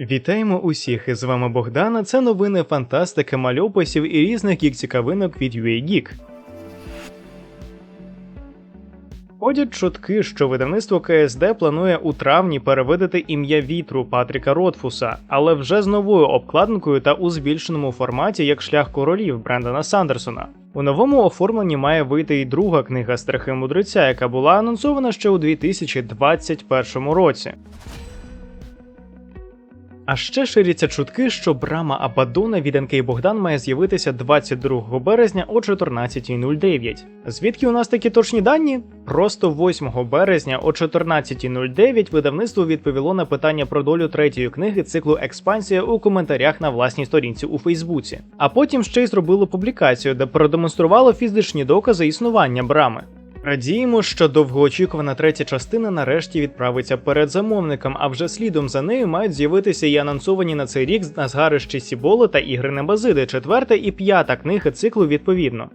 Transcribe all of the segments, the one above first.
Вітаємо усіх! З вами Богдана. Це новини фантастики, мальописів і різних гік-цікавинок від UA Geek. Ходять чутки, що видавництво КСД планує у травні перевидати ім'я вітру Патріка Ротфуса, але вже з новою обкладинкою та у збільшеному форматі як шлях королів Брендана Сандерсона. У новому оформленні має вийти й друга книга Страхи мудреця, яка була анонсована ще у 2021 році. А ще ширяться чутки, що брама Абадона від НК Богдан має з'явитися 22 березня о 14.09. Звідки у нас такі точні дані? Просто 8 березня о 14.09 видавництво відповіло на питання про долю третьої книги циклу Експансія у коментарях на власній сторінці у Фейсбуці. А потім ще й зробило публікацію, де продемонструвало фізичні докази існування брами. Радіємо, що довгоочікувана третя частина нарешті відправиться перед замовником, а вже слідом за нею мають з'явитися і анонсовані на цей рік Назгарищі Сіболи та Ігри Небазиди, четверта і п'ята книги циклу відповідно.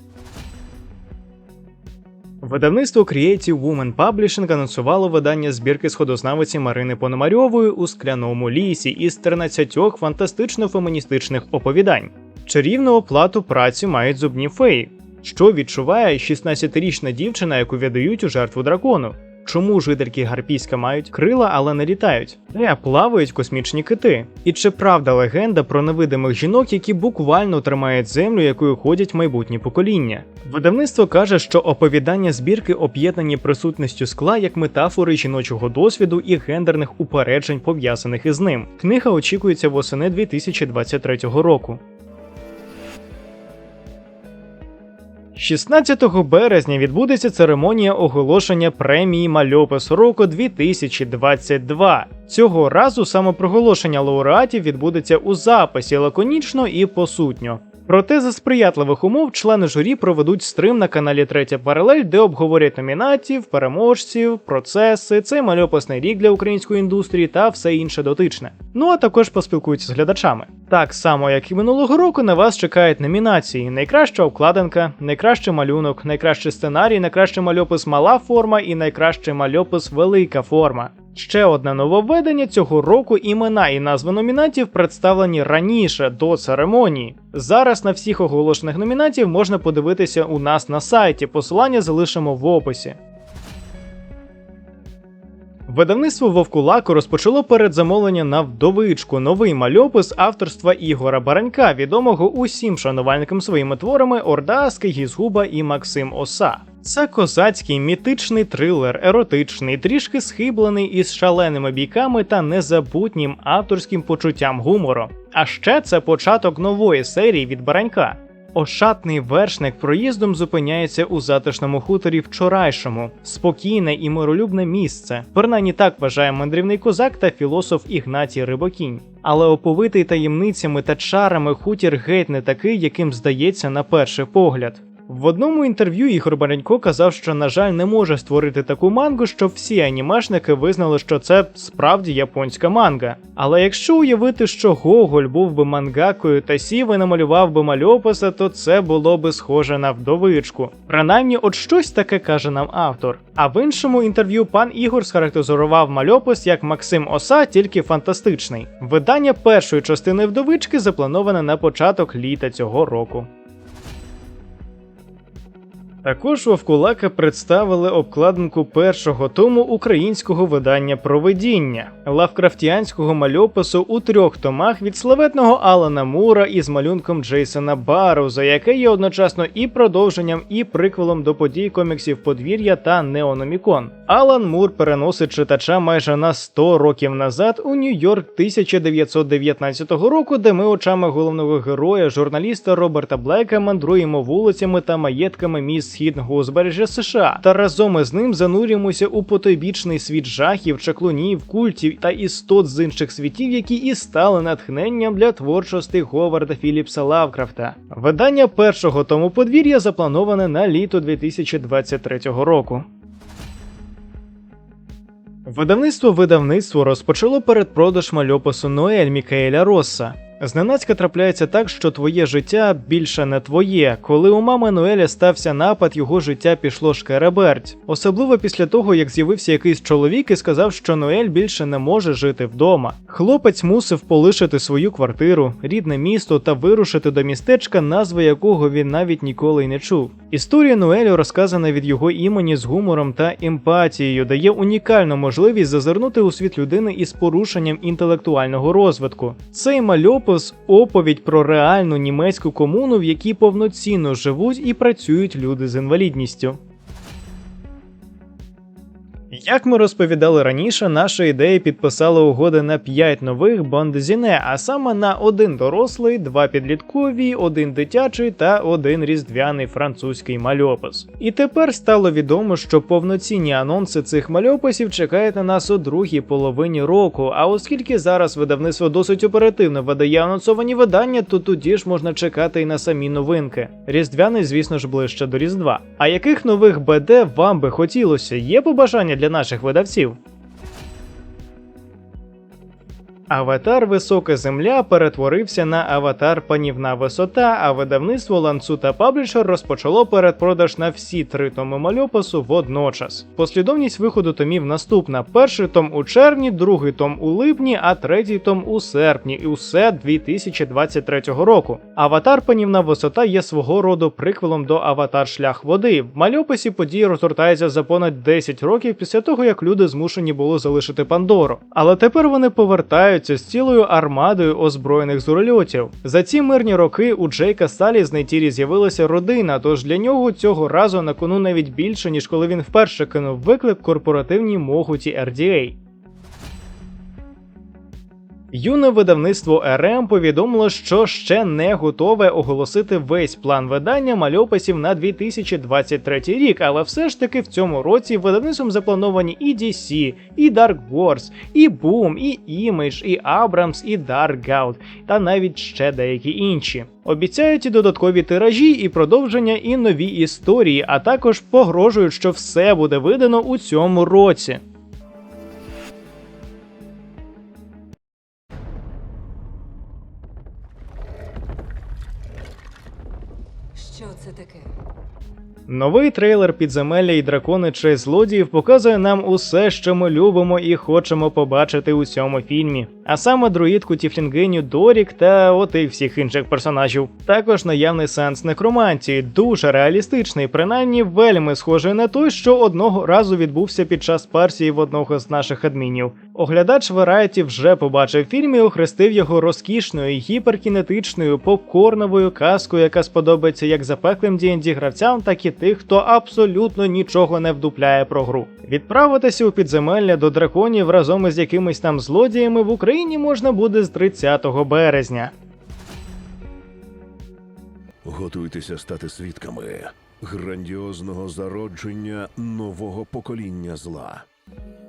Видавництво Creative Woman Publishing анонсувало видання збірки сходознавиці Марини Пономарьової у скляному лісі із 13 фантастично-феміністичних оповідань. Чарівну оплату праці мають зубні феї. Що відчуває 16-річна дівчина, яку віддають у жертву дракону? Чому жительки Гарпійська мають крила, але не літають? Де плавають космічні кити? І чи правда легенда про невидимих жінок, які буквально тримають землю, якою ходять майбутні покоління? Видавництво каже, що оповідання збірки об'єднані присутністю скла як метафори жіночого досвіду і гендерних упереджень, пов'язаних із ним. Книга очікується восени 2023 року. 16 березня відбудеться церемонія оголошення премії Мальопис року 2022. Цього разу самопроголошення лауреатів відбудеться у записі лаконічно і посутньо. Проте за сприятливих умов члени журі проведуть стрим на каналі Третя Паралель, де обговорять номінатів, переможців, процеси, цей мальописний рік для української індустрії та все інше дотичне. Ну а також поспілкуються з глядачами. Так само, як і минулого року, на вас чекають номінації: найкраща обкладинка, найкращий малюнок, найкращий сценарій, найкращий мальопис мала форма і найкращий мальопис велика форма. Ще одне нововведення цього року імена і назви номінатів представлені раніше до церемонії. Зараз на всіх оголошених номінатів можна подивитися у нас на сайті. Посилання залишимо в описі. Видавництво Вовкулаку розпочало передзамовлення на вдовичку новий мальопис авторства Ігора Баранька, відомого усім шанувальникам своїми творами Орда, Скигізгуба і Максим Оса. Це козацький мітичний трилер, еротичний, трішки схиблений із шаленими бійками та незабутнім авторським почуттям гумору. А ще це початок нової серії від Баранька. Ошатний вершник проїздом зупиняється у затишному хуторі вчорайшому, спокійне і миролюбне місце. Принаймні так вважає мандрівний козак та філософ Ігнатій Рибокінь. Але оповитий таємницями та чарами хутір геть не такий, яким здається на перший погляд. В одному інтерв'ю Ігор Баранько казав, що, на жаль, не може створити таку мангу, щоб всі анімешники визнали, що це справді японська манга. Але якщо уявити, що Гоголь був би мангакою та Сіве намалював би мальописа, то це було би схоже на вдовичку. Принаймні, от щось таке каже нам автор. А в іншому інтерв'ю пан Ігор схарактеризував мальопис як Максим Оса, тільки фантастичний. Видання першої частини вдовички заплановане на початок літа цього року. Також Вовкулака представили обкладинку першого тому українського видання провидіння лавкрафтіанського мальопису у трьох томах від славетного Алана Мура із малюнком Джейсона Баруза, яке є одночасно і продовженням, і приквелом до подій коміксів Подвір'я та Неономікон. Алан Мур переносить читача майже на 100 років назад у Нью-Йорк 1919 року, де ми очами головного героя, журналіста Роберта Блека, мандруємо вулицями та маєтками міст східного узбережжя США, та разом із ним занурюємося у потойбічний світ жахів, чаклунів, культів та істот з інших світів, які і стали натхненням для творчості Говарда Філіпса Лавкрафта. Видання першого тому подвір'я заплановане на літо 2023 року. Видавництво видавництво розпочало передпродаж мальопису Ноель Мікаеля Росса. Зненацька трапляється так, що твоє життя більше не твоє. Коли у мами Ноеля стався напад, його життя пішло шкереберть. Особливо після того, як з'явився якийсь чоловік і сказав, що Ноель більше не може жити вдома. Хлопець мусив полишити свою квартиру, рідне місто та вирушити до містечка, назви якого він навіть ніколи й не чув. Історія Ноелю розказана від його імені з гумором та емпатією, дає унікальну можливість зазирнути у світ людини із порушенням інтелектуального розвитку. Цей мальопис оповідь про реальну німецьку комуну, в якій повноцінно живуть і працюють люди з інвалідністю. Як ми розповідали раніше, наша ідея підписала угоди на 5 нових бондзіне, а саме на один дорослий, два підліткові, один дитячий та один різдвяний французький мальопис. І тепер стало відомо, що повноцінні анонси цих мальописів чекають на нас у другій половині року. А оскільки зараз видавництво досить оперативно видає анонсовані видання, то тоді ж можна чекати і на самі новинки. Різдвяний, звісно ж, ближче до Різдва. А яких нових БД вам би хотілося? Є побажання для наших видавців? Аватар Висока Земля перетворився на аватар Панівна Висота, а видавництво Ланцу та Паблішер розпочало передпродаж на всі три томи мальопису водночас. Послідовність виходу томів наступна: перший том у червні, другий том у липні, а третій том у серпні, і усе 2023 року. Аватар Панівна Висота є свого роду приквелом до Аватар Шлях води. В мальописі події розгортаються за понад 10 років після того, як люди змушені були залишити Пандору. Але тепер вони повертаються з цілою армадою озброєних зурольотів. За ці мирні роки у Джейка Сталі з Нейтірі з'явилася родина, тож для нього цього разу на кону навіть більше, ніж коли він вперше кинув виклик корпоративній могуті RDA. Юне видавництво РМ повідомило, що ще не готове оголосити весь план видання мальописів на 2023 рік, але все ж таки в цьому році видавництвом заплановані і DC, і Dark Wars, і Boom, і Image, і Abrams, і Dark Out, та навіть ще деякі інші. Обіцяють і додаткові тиражі, і продовження, і нові історії, а також погрожують, що все буде видано у цьому році. Що це таке? Новий трейлер підземелля і дракони чи злодіїв показує нам усе, що ми любимо і хочемо побачити у цьому фільмі. А саме друїдку Тіфлінгеню Дорік та отих всіх інших персонажів. Також наявний сенс некромантії, дуже реалістичний, принаймні вельми схожий на той, що одного разу відбувся під час парсії в одного з наших адмінів. Оглядач Variety вже побачив фільм і охрестив його розкішною, гіперкінетичною, попкорновою казкою, яка сподобається як запеклим D&D гравцям, так і тих, хто абсолютно нічого не вдупляє про гру. Відправитися у підземелля до драконів разом із якимись там злодіями в Україні можна буде з 30 березня. Готуйтеся стати свідками грандіозного зародження нового покоління зла.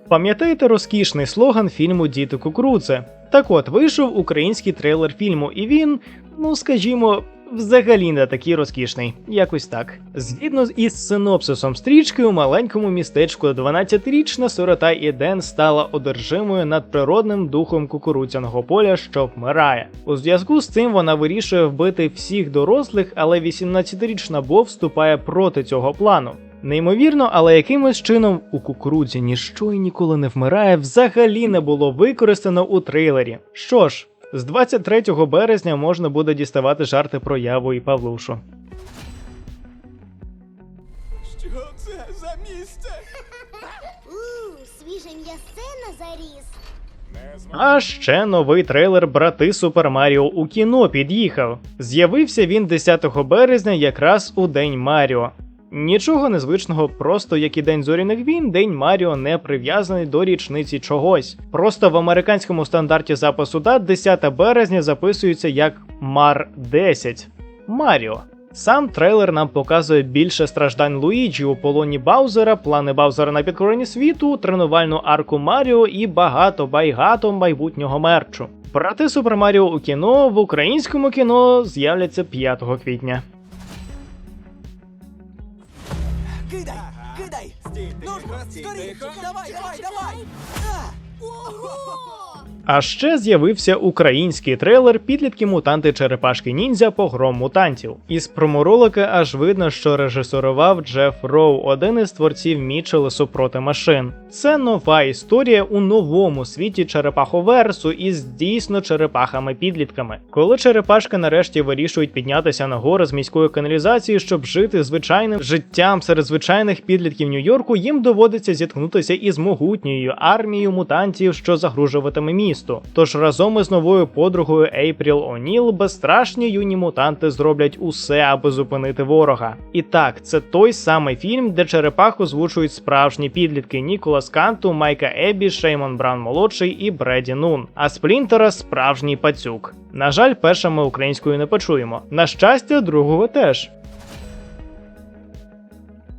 Пам'ятаєте розкішний слоган фільму Діти Кукурудзе? Так от вийшов український трейлер фільму, і він, ну скажімо, взагалі не такий розкішний. Якось так. Згідно із синопсисом стрічки, у маленькому містечку 12-річна сирота Іден стала одержимою над природним духом кукурудзяного поля, що вмирає. У зв'язку з цим вона вирішує вбити всіх дорослих, але 18-річна Бо вступає проти цього плану. Неймовірно, але якимось чином у кукурудзі ніщо і ніколи не вмирає взагалі не було використано у трейлері. Що ж, з 23 березня можна буде діставати жарти про Яву і Павлушу. Що це за місце? У, свіженья сцена заріс. А ще новий трейлер Брати Супер Маріо у кіно під'їхав. З'явився він 10 березня, якраз у День Маріо. Нічого незвичного, просто як і День зоряних війн, День Маріо не прив'язаний до річниці чогось. Просто в американському стандарті запису дат 10 березня записується як Мар 10 Маріо. Сам трейлер нам показує більше страждань Луїджі у полоні Баузера, плани Баузера на підкоренні світу, тренувальну арку Маріо і багато байгато майбутнього мерчу. Брати Супер Маріо у кіно в українському кіно з'являться 5 квітня. Кидай, кидай! Стій Ну ж, стій скоріше! тихо. Давай, давай, давай! А! Ого! А ще з'явився український трейлер підлітки мутанти черепашки ніндзя погром мутантів. Із проморолика аж видно, що режисерував Джеф Роу, один із творців Мічели супроти машин. Це нова історія у новому світі черепаховерсу із дійсно черепахами-підлітками. Коли черепашки нарешті вирішують піднятися на гори з міської каналізації, щоб жити звичайним життям серед звичайних підлітків Нью-Йорку, їм доводиться зіткнутися із могутньою армією мутантів, що загрожуватиме місту. Тож разом із новою подругою Ейпріл О'Ніл безстрашні юні мутанти зроблять усе, аби зупинити ворога. І так, це той самий фільм, де черепах озвучують справжні підлітки Ніколас Канту, Майка Еббі, Шеймон Браун молодший і Бреді Нун. А Сплінтера справжній пацюк. На жаль, перша ми українською не почуємо. На щастя, другого теж.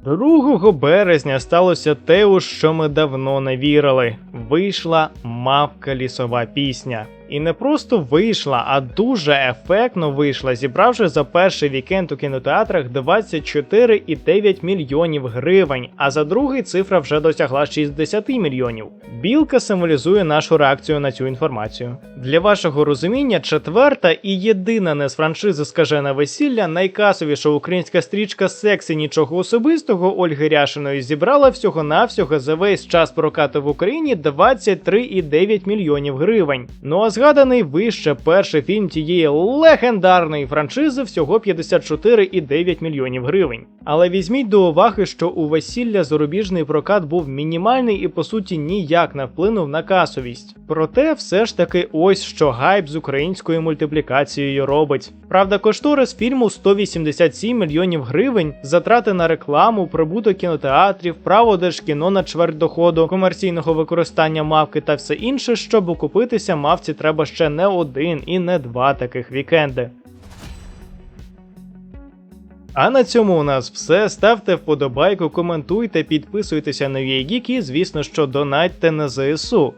2 березня сталося те, у що ми давно не вірили. Вийшла мавка лісова пісня. І не просто вийшла, а дуже ефектно вийшла, зібравши за перший вікенд у кінотеатрах 24,9 мільйонів гривень, а за другий цифра вже досягла 60 мільйонів. Білка символізує нашу реакцію на цю інформацію. Для вашого розуміння, четверта і єдина не з франшизи Скажене весілля, найкасовіша українська стрічка Сексі нічого особистого Ольги Ряшиної зібрала всього-навсього за весь час прокату в Україні 23,9 мільйонів гривень. Ну а згаданий вище перший фільм тієї легендарної франшизи всього 54,9 мільйонів гривень. Але візьміть до уваги, що у весілля зарубіжний прокат був мінімальний і по суті ніяк не вплинув на касовість. Проте все ж таки ось що гайп з українською мультиплікацією робить. Правда, кошторис фільму 187 мільйонів гривень, затрати на рекламу, прибуток кінотеатрів, право держкіно на чверть доходу, комерційного використання мавки та все інше, щоб окупитися мавці треба ще не один і не два таких вікенди. А на цьому у нас все. Ставте вподобайку, коментуйте, підписуйтеся на UAGeek і, звісно, що донатьте на ЗСУ.